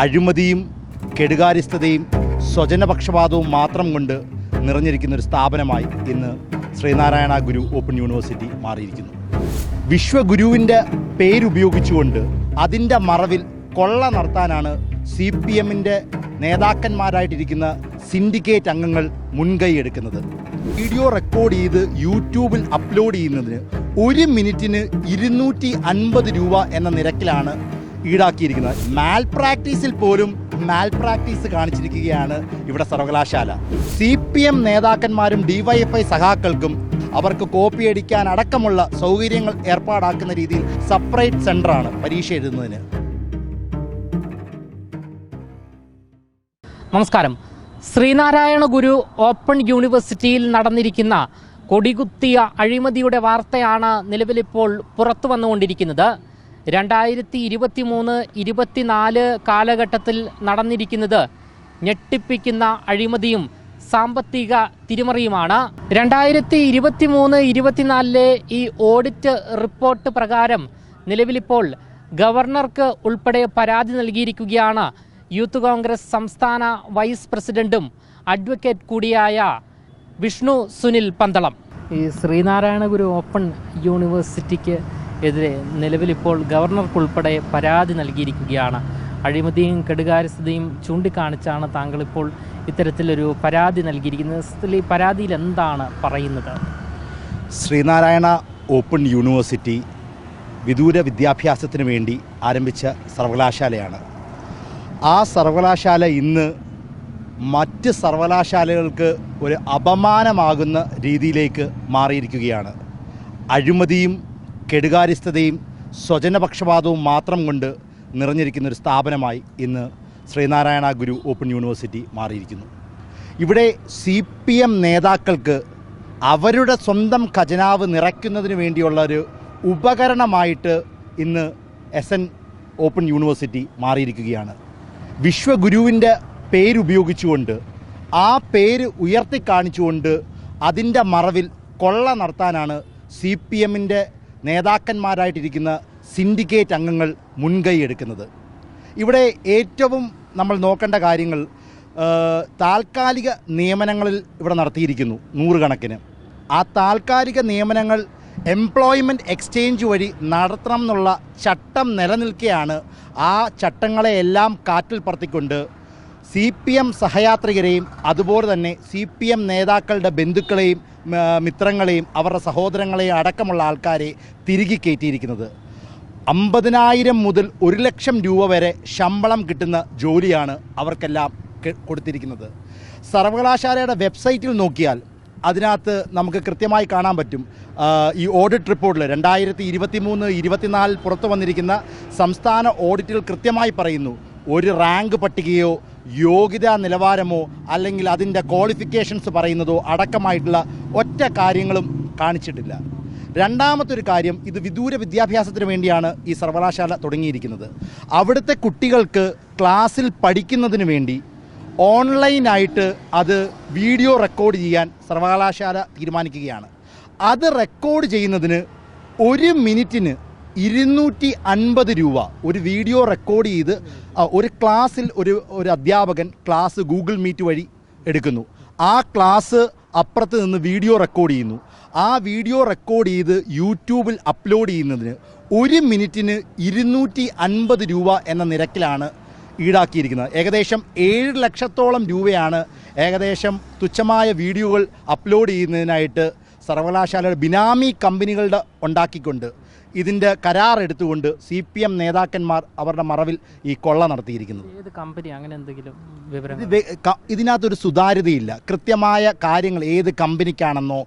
അഴിമതിയും കെടുകാര്യസ്ഥതയും സ്വജനപക്ഷപാതവും മാത്രം കൊണ്ട് നിറഞ്ഞിരിക്കുന്ന ഒരു സ്ഥാപനമായി ഇന്ന് ശ്രീനാരായണ ഗുരു ഓപ്പൺ യൂണിവേഴ്സിറ്റി മാറിയിരിക്കുന്നു. വിശ്വഗുരുവിന്റെ പേരുപയോഗിച്ചുകൊണ്ട് അതിന്റെ മറവിൽ കൊള്ള നടത്താനാണ് സി പി എമ്മിന്റെ നേതാക്കന്മാരായിട്ടിരിക്കുന്ന സിൻഡിക്കേറ്റ് അംഗങ്ങൾ മുൻകൈ എടുക്കുന്നത്. വീഡിയോ റെക്കോർഡ് ചെയ്ത് യൂട്യൂബിൽ അപ്ലോഡ് ചെയ്യുന്നതിന് ഒരു മിനിറ്റിന് ഇരുന്നൂറ്റി അൻപത് രൂപ എന്ന നിരക്കിലാണ് ഈടാക്കിയിരിക്കുന്നത്. മാൽ പ്രാക്ടീസിൽ പോലും മാൽ പ്രാക്ടീസ് കാണിച്ചിരിക്കുകയാണ് ഇവിടെ സർവകലാശാല. സി പി എം നേതാക്കന്മാരും ഡിവൈഎഫ്ഐ സഖാക്കൾക്കും അവർക്ക് കോപ്പി അടിക്കാൻ അടക്കമുള്ള സൗകര്യങ്ങൾ ഏർപ്പാടാക്കുന്ന രീതിയിൽ സെപ്പറേറ്റ് സെന്ററാണ് പരീക്ഷ എഴുതുന്നതിന്. നമസ്കാരം. ശ്രീനാരായണ ഗുരു ഓപ്പൺ യൂണിവേഴ്സിറ്റിയിൽ നടന്നിരിക്കുന്ന കൊടികുത്തിയ അഴിമതിയുടെ വാർത്തയാണ് നിലവിലിപ്പോൾ പുറത്തു വന്നുകൊണ്ടിരിക്കുന്നത്. രണ്ടായിരത്തി ഇരുപത്തി മൂന്ന് ഇരുപത്തിനാല് കാലഘട്ടത്തിൽ നടന്നിരിക്കുന്നത് ഞെട്ടിപ്പിക്കുന്ന അഴിമതിയും സാമ്പത്തിക തിരിമറിയുമാണ്. രണ്ടായിരത്തി ഇരുപത്തി മൂന്ന് ഇരുപത്തിനാലിലെ ഈ ഓഡിറ്റ് റിപ്പോർട്ട് പ്രകാരം നിലവിലിപ്പോൾ ഗവർണർക്ക് ഉൾപ്പെടെ പരാതി നൽകിയിരിക്കുകയാണ് യൂത്ത് കോൺഗ്രസ് സംസ്ഥാന വൈസ് പ്രസിഡന്റും അഡ്വക്കേറ്റ് കൂടിയായ വിഷ്ണു സുനിൽ പന്തളം. ഈ ശ്രീനാരായണഗുരു ഓപ്പൺ യൂണിവേഴ്സിറ്റിക്ക് എതിരെ നിലവിലിപ്പോൾ ഗവർണർക്കുൾപ്പെടെ പരാതി നൽകിയിരിക്കുകയാണ്. അഴിമതിയും കെടുകാര്യസ്ഥതയും ചൂണ്ടിക്കാണിച്ചാണ് താങ്കളിപ്പോൾ ഇത്തരത്തിലൊരു പരാതി നൽകിയിരിക്കുന്നത്. ഈ പരാതിയിൽ എന്താണ് പറയുന്നത്? ശ്രീനാരായണ ഓപ്പൺ യൂണിവേഴ്സിറ്റി വിദൂര വിദ്യാഭ്യാസത്തിന് വേണ്ടി ആരംഭിച്ച സർവകലാശാലയാണ്. ആ സർവകലാശാല ഇന്ന് മറ്റ് സർവകലാശാലകൾക്ക് ഒരു അപമാനമാകുന്ന രീതിയിലേക്ക് മാറിയിരിക്കുകയാണ്. അഴിമതിയും കെടുകാര്യസ്ഥതയും സ്വജനപക്ഷപാതവും മാത്രം കൊണ്ട് നിറഞ്ഞിരിക്കുന്ന ഒരു സ്ഥാപനമായി ഇന്ന് ശ്രീനാരായണ ഗുരു ഓപ്പൺ യൂണിവേഴ്സിറ്റി മാറിയിരിക്കുന്നു. ഇവിടെ സി പി എം നേതാക്കൾക്ക് അവരുടെ സ്വന്തം ഖജനാവ് നിറയ്ക്കുന്നതിന് വേണ്ടിയുള്ള ഒരു ഉപകരണമായിട്ട് ഇന്ന് എസ് എൻ ഓപ്പൺ യൂണിവേഴ്സിറ്റി മാറിയിരിക്കുകയാണ്. വിശ്വഗുരുവിന്റെ പേരുപയോഗിച്ചുകൊണ്ട് ആ പേര് ഉയർത്തിക്കാണിച്ചുകൊണ്ട് അതിന്റെ മറവിൽ കൊള്ള നടത്താനാണ് സി പി എമ്മിന്റെ നേതാക്കന്മാരായിട്ടിരിക്കുന്ന സിൻഡിക്കേറ്റ് അംഗങ്ങൾ മുൻകൈ എടുക്കുന്നത്. ഇവിടെ ഏറ്റവും നമ്മൾ നോക്കേണ്ട കാര്യങ്ങൾ താൽക്കാലിക നിയമനങ്ങളിൽ ഇവിടെ നടത്തിയിരിക്കുന്നു നൂറുകണക്കിന്. ആ താൽക്കാലിക നിയമനങ്ങൾ എംപ്ലോയ്മെന്റ് എക്സ്ചേഞ്ച് വഴി നടത്തണം എന്നുള്ള ചട്ടം നിലനിൽക്കെയാണ് ആ ചട്ടങ്ങളെയെല്ലാം കാറ്റിൽ പറത്തിക്കൊണ്ട് സി പി എം സഹയാത്രികരെയും അതുപോലെ തന്നെ സി പി എം നേതാക്കളുടെ ബന്ധുക്കളെയും മിത്രങ്ങളെയും അവരുടെ സഹോദരങ്ങളെയും അടക്കമുള്ള ആൾക്കാരെ തിരികെ കയറ്റിയിരിക്കുന്നത്. അമ്പതിനായിരം മുതൽ ഒരു ലക്ഷം രൂപ വരെ ശമ്പളം കിട്ടുന്ന ജോലിയാണ് അവർക്കെല്ലാം കൊടുത്തിരിക്കുന്നത്. സർവകലാശാലയുടെ വെബ്സൈറ്റിൽ നോക്കിയാൽ അതിനകത്ത് നമുക്ക് കൃത്യമായി കാണാൻ പറ്റും. ഈ ഓഡിറ്റ് റിപ്പോർട്ടിൽ രണ്ടായിരത്തി ഇരുപത്തി മൂന്ന് ഇരുപത്തിനാലിൽ പുറത്തു വന്നിരിക്കുന്ന സംസ്ഥാന ഓഡിറ്റിൽ കൃത്യമായി പറയുന്നു ഒരു റാങ്ക് പട്ടികയോ യോഗ്യതാ നിലവാരമോ അല്ലെങ്കിൽ അതിന്റെ ക്വാളിഫിക്കേഷൻസ് പറയുന്നതോ അടക്കമായിട്ടുള്ള ഒറ്റ കാര്യങ്ങളും കാണിച്ചിട്ടില്ല. രണ്ടാമത്തൊരു കാര്യം ഇത് വിദൂര വിദ്യാഭ്യാസത്തിന് വേണ്ടിയാണ് ഈ സർവകലാശാല തുടങ്ങിയിരിക്കുന്നത്. അവിടുത്തെ കുട്ടികൾക്ക് ക്ലാസ്സിൽ പഠിക്കുന്നതിന് വേണ്ടി ഓൺലൈനായിട്ട് അത് വീഡിയോ റെക്കോർഡ് ചെയ്യാൻ സർവകലാശാല തീരുമാനിക്കുകയാണ്. അത് റെക്കോർഡ് ചെയ്യുന്നതിന് ഒരു മിനിറ്റിന് ഇരുന്നൂറ്റി അൻപത് രൂപ. ഒരു വീഡിയോ റെക്കോർഡ് ചെയ്ത് ഒരു ക്ലാസ്സിൽ ഒരു ഒരു അധ്യാപകൻ ക്ലാസ് ഗൂഗിൾ മീറ്റ് വഴി എടുക്കുന്നു. ആ ക്ലാസ് അപ്പുറത്ത് നിന്ന് വീഡിയോ റെക്കോർഡ് ചെയ്യുന്നു. ആ വീഡിയോ റെക്കോർഡ് ചെയ്ത് യൂട്യൂബിൽ അപ്ലോഡ് ചെയ്യുന്നതിന് ഒരു മിനിറ്റിന് ഇരുന്നൂറ്റി അൻപത് രൂപ എന്ന നിരക്കിലാണ് ഈടാക്കിയിരിക്കുന്നത്. ഏകദേശം ഏഴ് ലക്ഷത്തോളം രൂപയാണ് ഏകദേശം തുച്ഛമായ വീഡിയോകൾ അപ്ലോഡ് ചെയ്യുന്നതിനായിട്ട് സർവകലാശാലയുടെ ബിനാമി കമ്പനികളുടെ ഉണ്ടാക്കിക്കൊണ്ട് ഇതിന്റെ കരാർ എടുത്തുകൊണ്ട് സി പി എം നേതാക്കന്മാർ അവരുടെ മറവിൽ ഈ കൊള്ള നടത്തിയിരിക്കുന്നത് ഏത് കമ്പനി? അങ്ങനെ എന്തെങ്കിലും വിവരം ഇതിനകത്തൊരു സുതാര്യതയില്ല. കൃത്യമായ കാര്യങ്ങൾ ഏത് കമ്പനിക്കാണെന്നോ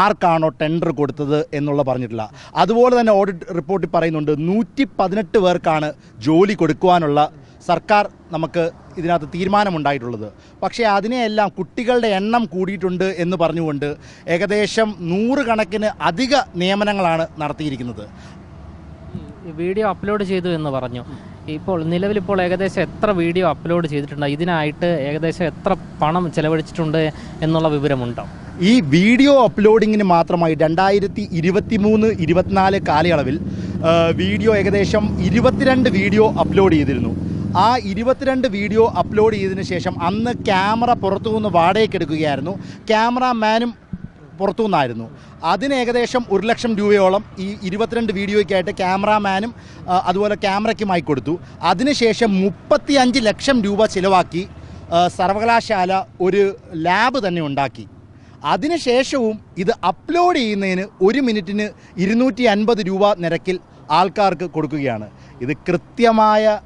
ആർക്കാണോ ടെൻഡർ കൊടുത്തത് എന്നുള്ള പറഞ്ഞിട്ടില്ല. അതുപോലെ തന്നെ ഓഡിറ്റ് റിപ്പോർട്ടിൽ പറയുന്നുണ്ട് നൂറ്റി പതിനെട്ട് പേർക്കാണ് ജോലി കൊടുക്കുവാനുള്ള സർക്കാർ നമുക്ക് ഇതിനകത്ത് തീരുമാനമുണ്ടായിട്ടുള്ളത്. പക്ഷേ അതിനെയെല്ലാം കുട്ടികളുടെ എണ്ണം കൂടിയിട്ടുണ്ട് എന്ന് പറഞ്ഞുകൊണ്ട് ഏകദേശം നൂറുകണക്കിന് അധിക നിയമനങ്ങളാണ് നടത്തിയിരിക്കുന്നത്. വീഡിയോ അപ്ലോഡ് ചെയ്തു എന്ന് പറഞ്ഞു. ഇപ്പോൾ നിലവിലിപ്പോൾ ഏകദേശം എത്ര വീഡിയോ അപ്ലോഡ് ചെയ്തിട്ടുണ്ട്? ഇതിനായിട്ട് ഏകദേശം എത്ര പണം ചെലവഴിച്ചിട്ടുണ്ട് എന്നുള്ള വിവരമുണ്ടോ? ഈ വീഡിയോ അപ്ലോഡിങ്ങിന് മാത്രമായി രണ്ടായിരത്തി ഇരുപത്തി മൂന്ന് ഇരുപത്തിനാല് കാലയളവിൽ വീഡിയോ ഏകദേശം ഇരുപത്തിരണ്ട് വീഡിയോ അപ്ലോഡ് ചെയ്തിരുന്നു. ആ ഇരുപത്തിരണ്ട് വീഡിയോ അപ്ലോഡ് ചെയ്തതിന് ശേഷം അന്ന് ക്യാമറ പുറത്തു നിന്ന് വാടകയ്ക്ക് എടുക്കുകയായിരുന്നു. ക്യാമറാമാനും പുറത്തു നിന്നായിരുന്നു അതിന് ഏകദേശം ഒരു ലക്ഷം രൂപയോളം ഈ ഇരുപത്തിരണ്ട് വീഡിയോയ്ക്കായിട്ട് ക്യാമറാമാനും അതുപോലെ ക്യാമറയ്ക്കുമായി കൊടുത്തു. അതിനുശേഷം മുപ്പത്തി അഞ്ച് ലക്ഷം രൂപ ചിലവാക്കി സർവകലാശാല ഒരു ലാബ് തന്നെ ഉണ്ടാക്കി. അതിനുശേഷവും ഇത് അപ്ലോഡ് ചെയ്യുന്നതിന് ഒരു മിനിറ്റിന് ഇരുന്നൂറ്റി അൻപത് രൂപ നിരക്കിൽ ആൾക്കാർക്ക് കൊടുക്കുകയാണ്. ഇത് കൃത്യമായ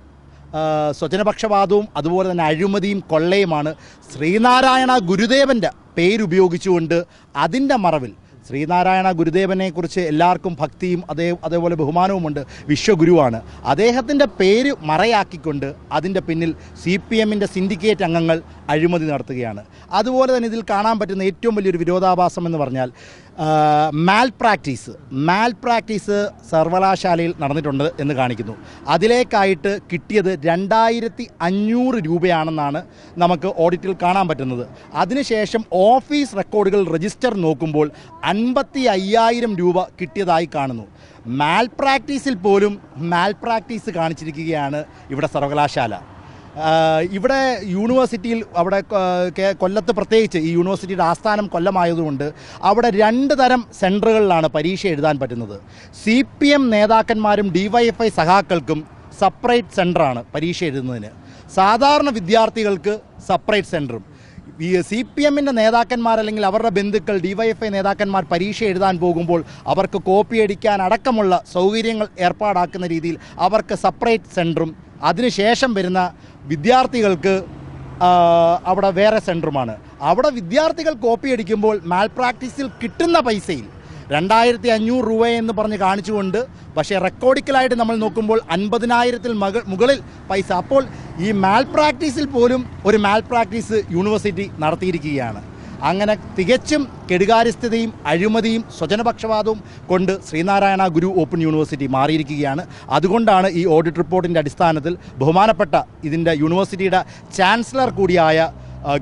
സ്വജനപക്ഷപാതവും അതുപോലെ തന്നെ അഴിമതിയും കൊള്ളയുമാണ്. ശ്രീനാരായണ ഗുരുദേവന്റെ പേരുപയോഗിച്ചുകൊണ്ട് അതിന്റെ മറവിൽ ശ്രീനാരായണ ഗുരുദേവനെക്കുറിച്ച് എല്ലാവർക്കും ഭക്തിയും അതേ അതേപോലെ ബഹുമാനവുമുണ്ട്. വിശ്വഗുരുവാണ്. അദ്ദേഹത്തിന്റെ പേര് മറയാക്കിക്കൊണ്ട് അതിന്റെ പിന്നിൽ സി പി എമ്മിന്റെ സിൻഡിക്കേറ്റ് അംഗങ്ങൾ അഴിമതി നടത്തുകയാണ്. അതുപോലെ തന്നെ ഇതിൽ കാണാൻ പറ്റുന്ന ഏറ്റവും വലിയൊരു വിരോധാഭാസം എന്ന് പറഞ്ഞാൽ മാൽ പ്രാക്ടീസ് മാൽ പ്രാക്ടീസ് സർവകലാശാലയിൽ നടന്നിട്ടുണ്ട് എന്ന് കാണിക്കുന്നു. അതിലേക്കായിട്ട് കിട്ടിയത് രണ്ടായിരത്തി അഞ്ഞൂറ് രൂപയാണെന്നാണ് നമുക്ക് ഓഡിറ്റിൽ കാണാൻ പറ്റുന്നത്. അതിനുശേഷം ഓഫീസ് റെക്കോർഡുകൾ രജിസ്റ്റർ നോക്കുമ്പോൾ അൻപത്തി അയ്യായിരം രൂപ കിട്ടിയതായി കാണുന്നു. മാൽ പ്രാക്ടീസിൽ പോലും മാൽ പ്രാക്ടീസ് കാണിച്ചിരിക്കുകയാണ് ഇവിടെ സർവകലാശാല. ഇവിടെ യൂണിവേഴ്സിറ്റിയിൽ അവിടെ കൊല്ലത്ത് പ്രത്യേകിച്ച് ഈ യൂണിവേഴ്സിറ്റിയുടെ ആസ്ഥാനം കൊല്ലമായതുകൊണ്ട് അവിടെ രണ്ട് തരം സെന്ററുകളിലാണ് പരീക്ഷ എഴുതാൻ പറ്റുന്നത്. സി പി എം നേതാക്കന്മാരും ഡിവൈഎഫ്ഐ സഖാക്കൾക്കും സെപ്പറേറ്റ് സെന്ററാണ് പരീക്ഷ എഴുതുന്നതിന്. സാധാരണ വിദ്യാർത്ഥികൾക്ക് സെപ്പറേറ്റ് സെന്ററും ഈ സി പി എമ്മിന്റെ നേതാക്കന്മാർ അല്ലെങ്കിൽ അവരുടെ ബന്ധുക്കൾ ഡിവൈഎഫ്ഐ നേതാക്കന്മാർ പരീക്ഷ എഴുതാൻ പോകുമ്പോൾ അവർക്ക് കോപ്പി അടിക്കാൻ അടക്കമുള്ള സൗകര്യങ്ങൾ ഏർപ്പാടാക്കുന്ന രീതിയിൽ അവർക്ക് സെപ്പറേറ്റ് സെന്ററും അതിനുശേഷം വരുന്ന വിദ്യാർത്ഥികൾക്ക് അവിടെ വേറെ സെന്ററുമാണ്. അവിടെ വിദ്യാർത്ഥികൾ കോപ്പി അടിക്കുമ്പോൾ മാൽ പ്രാക്ടീസിൽ കിട്ടുന്ന പൈസയിൽ രണ്ടായിരത്തി അഞ്ഞൂറ് രൂപയെന്ന് പറഞ്ഞ് കാണിച്ചുകൊണ്ട് പക്ഷേ റെക്കോർഡിക്കലായിട്ട് നമ്മൾ നോക്കുമ്പോൾ അൻപതിനായിരത്തിൽ മക മുകളിൽ പൈസ. അപ്പോൾ ഈ മാൽ പ്രാക്ടീസിൽ പോലും ഒരു മാൽ പ്രാക്ടീസ് യൂണിവേഴ്സിറ്റി നടത്തിയിരിക്കുകയാണ്. അങ്ങനെ തികച്ചും കെടുകാര്യസ്ഥതയും അഴിമതിയും സ്വജനപക്ഷപാതവും കൊണ്ട് ശ്രീനാരായണ ഗുരു ഓപ്പൺ യൂണിവേഴ്സിറ്റി മാറിയിരിക്കുകയാണ്. അതുകൊണ്ടാണ് ഈ ഓഡിറ്റ് റിപ്പോർട്ടിന്റെ അടിസ്ഥാനത്തിൽ ബഹുമാനപ്പെട്ട ഇതിന്റെ യൂണിവേഴ്സിറ്റിയുടെ ചാൻസലർ കൂടിയായ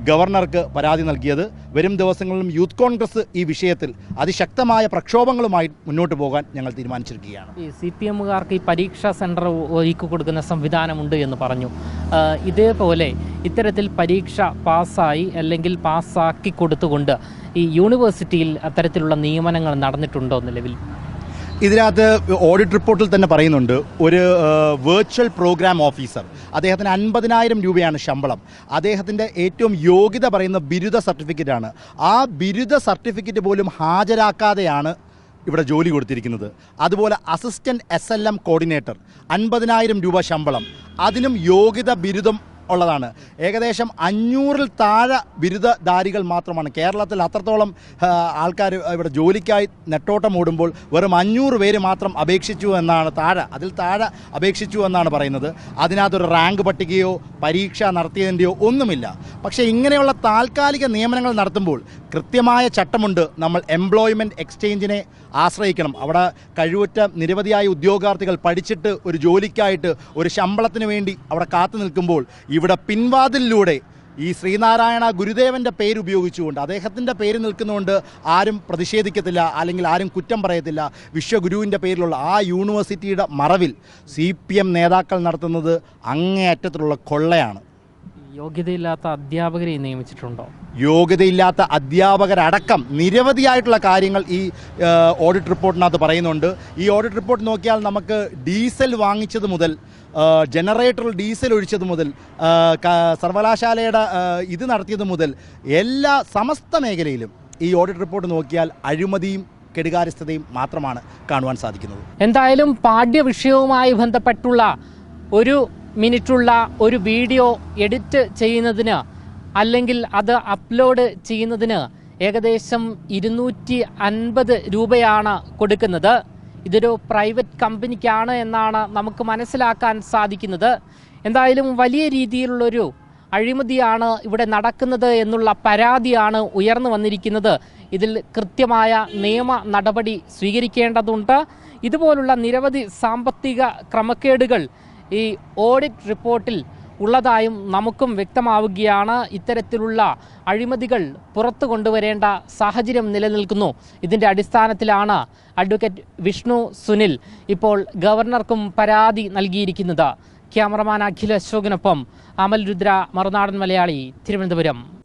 ഗവർണർക്ക് പരാതി നൽകിയത്. വരും ദിവസങ്ങളിലും യൂത്ത് കോൺഗ്രസ് ഈ വിഷയത്തിൽ അതിശക്തമായ പ്രക്ഷോഭങ്ങളുമായി മുന്നോട്ട് പോകാൻ ഞങ്ങൾ തീരുമാനിച്ചിരിക്കുകയാണ്. ഈ സി പി എമ്മുകാർക്ക് ഈ പരീക്ഷാ സെന്റർ ഒരുക്കി കൊടുക്കുന്ന സംവിധാനമുണ്ട് എന്ന് പറഞ്ഞു. ഇതേപോലെ ഇത്തരത്തിൽ പരീക്ഷ പാസ്സായി അല്ലെങ്കിൽ പാസ്സാക്കി കൊടുത്തുകൊണ്ട് ഈ യൂണിവേഴ്സിറ്റിയിൽ അത്തരത്തിലുള്ള നിയമനങ്ങൾ നടന്നിട്ടുണ്ടോ നിലവിൽ? ഇതിനകത്ത് ഓഡിറ്റ് റിപ്പോർട്ടിൽ തന്നെ പറയുന്നുണ്ട് ഒരു വെർച്വൽ പ്രോഗ്രാം ഓഫീസർ അദ്ദേഹത്തിന് അൻപതിനായിരം രൂപയാണ് ശമ്പളം. അദ്ദേഹത്തിന്റെ ഏറ്റവും യോഗ്യത പറയുന്ന ബിരുദ സർട്ടിഫിക്കറ്റാണ് ആ ബിരുദ സർട്ടിഫിക്കറ്റ് പോലും ഹാജരാക്കാതെയാണ് ഇവിടെ ജോലി കൊടുത്തിരിക്കുന്നത്. അതുപോലെ assistant S L M coordinator അൻപതിനായിരം രൂപ ശമ്പളം. അതിനും യോഗ്യത ബിരുദം ഉള്ളതാണ്. ഏകദേശം അഞ്ഞൂറിൽ താഴെ ബിരുദധാരികൾ മാത്രമാണ്. കേരളത്തിൽ അത്രത്തോളം ആൾക്കാർ ഇവിടെ ജോലിക്കായി നെട്ടോട്ടം ഓടുമ്പോൾ വെറും അഞ്ഞൂറ് പേര് മാത്രം അപേക്ഷിച്ചു എന്നാണ് താഴെ അതിൽ താഴെ അപേക്ഷിച്ചു എന്നാണ് പറയുന്നത്. അതിനകത്തൊരു റാങ്ക് പട്ടികയോ പരീക്ഷ നടത്തിയതിന്റെയോ ഒന്നുമില്ല. പക്ഷേ ഇങ്ങനെയുള്ള താൽക്കാലിക നിയമനങ്ങൾ നടത്തുമ്പോൾ കൃത്യമായ ചട്ടമുണ്ട്. നമ്മൾ എംപ്ലോയ്മെന്റ് എക്സ്ചേഞ്ചിനെ ആശ്രയിക്കണം. അവിടെ കഴിവുറ്റ നിരവധിയായ ഉദ്യോഗാർത്ഥികൾ പഠിച്ചിട്ട് ഒരു ജോലിക്കായിട്ട് ഒരു ശമ്പളത്തിന് വേണ്ടി അവിടെ കാത്തു നിൽക്കുമ്പോൾ ഇവിടെ പിൻവാതിലിലൂടെ ഈ ശ്രീനാരായണ ഗുരുദേവന്റെ പേരുപയോഗിച്ചുകൊണ്ട് അദ്ദേഹത്തിന്റെ പേര് നിൽക്കുന്നതുകൊണ്ട് ആരും പ്രതിഷേധിക്കത്തില്ല അല്ലെങ്കിൽ ആരും കുറ്റം പറയത്തില്ല. വിശ്വഗുരുവിന്റെ പേരിലുള്ള ആ യൂണിവേഴ്സിറ്റിയുടെ മറവിൽ സി നേതാക്കൾ നടത്തുന്നത് അങ്ങേയറ്റത്തിലുള്ള കൊള്ളയാണ്. യോഗ്യതയില്ലാത്ത അധ്യാപകരെ നിയമിച്ചിട്ടുണ്ടോ? യോഗ്യതയില്ലാത്ത അധ്യാപകരടക്കം നിരവധിയായിട്ടുള്ള കാര്യങ്ങൾ ഈ ഓഡിറ്റ് റിപ്പോർട്ടിനകത്ത് പറയുന്നുണ്ട്. ഈ ഓഡിറ്റ് റിപ്പോർട്ട് നോക്കിയാൽ നമുക്ക് ഡീസൽ വാങ്ങിച്ചത് മുതൽ ജനറേറ്ററിൽ ഡീസൽ ഒഴിച്ചത് മുതൽ സർവകലാശാലയുടെ ഇത് നടത്തിയത് മുതൽ എല്ലാ സമസ്ത മേഖലയിലും ഈ ഓഡിറ്റ് റിപ്പോർട്ട് നോക്കിയാൽ അഴിമതിയും കെടുകാര്യസ്ഥതയും മാത്രമാണ് കാണുവാൻ സാധിക്കുന്നത്. എന്തായാലും പാഠ്യ വിഷയവുമായി ബന്ധപ്പെട്ടുള്ള ഒരു മിനിറ്റുള്ള ഒരു വീഡിയോ എഡിറ്റ് ചെയ്യുന്നതിന് അല്ലെങ്കിൽ അത് അപ്ലോഡ് ചെയ്യുന്നതിന് ഏകദേശം ഇരുന്നൂറ്റി അൻപത് രൂപയാണ് കൊടുക്കുന്നത്. ഇതൊരു പ്രൈവറ്റ് കമ്പനിക്കാണ് എന്നാണ് നമുക്ക് മനസ്സിലാക്കാൻ സാധിക്കുന്നത്. എന്തായാലും വലിയ രീതിയിലുള്ളൊരു അഴിമതിയാണ് ഇവിടെ നടക്കുന്നത് എന്നുള്ള പരാതിയാണ് ഉയർന്നു വന്നിരിക്കുന്നത്. ഇതിൽ കൃത്യമായ നിയമ നടപടി സ്വീകരിക്കേണ്ടതുണ്ട്. ഇതുപോലുള്ള നിരവധി സാമ്പത്തിക ക്രമക്കേടുകൾ ഈ ഓഡിറ്റ് റിപ്പോർട്ടിൽ ഉള്ളതായും നമുക്കും വ്യക്തമാവുകയാണ്. ഇത്തരത്തിലുള്ള അഴിമതികൾ പുറത്തു കൊണ്ടുവരേണ്ട സാഹചര്യം നിലനിൽക്കുന്നു. ഇതിന്റെ അടിസ്ഥാനത്തിലാണ് അഡ്വക്കേറ്റ് വിഷ്ണു സുനിൽ ഇപ്പോൾ ഗവർണർക്കും പരാതി നൽകിയിരിക്കുന്നത്. ക്യാമറമാൻ അഖിൽ അശോകിനൊപ്പം അമൽ രുദ്ര മറുനാടൻ മലയാളി തിരുവനന്തപുരം.